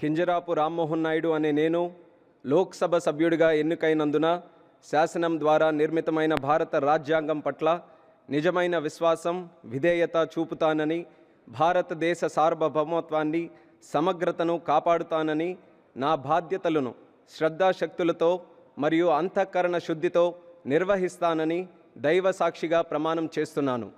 కింజరాపు రామ్మోహన్ నాయుడు అనే నేను లోక్సభ సభ్యుడిగా ఎన్నికైనందున శాసనం ద్వారా నిర్మితమైన భారత రాజ్యాంగం పట్ల నిజమైన విశ్వాసం విధేయత చూపుతానని భారతదేశ సార్వభౌమత్వాన్ని సమగ్రతను కాపాడుతానని నా బాధ్యతలను శ్రద్ధాశక్తులతో మరియు అంతఃకరణ శుద్ధితో నిర్వహిస్తానని దైవ సాక్షిగా ప్రమాణం చేస్తున్నాను.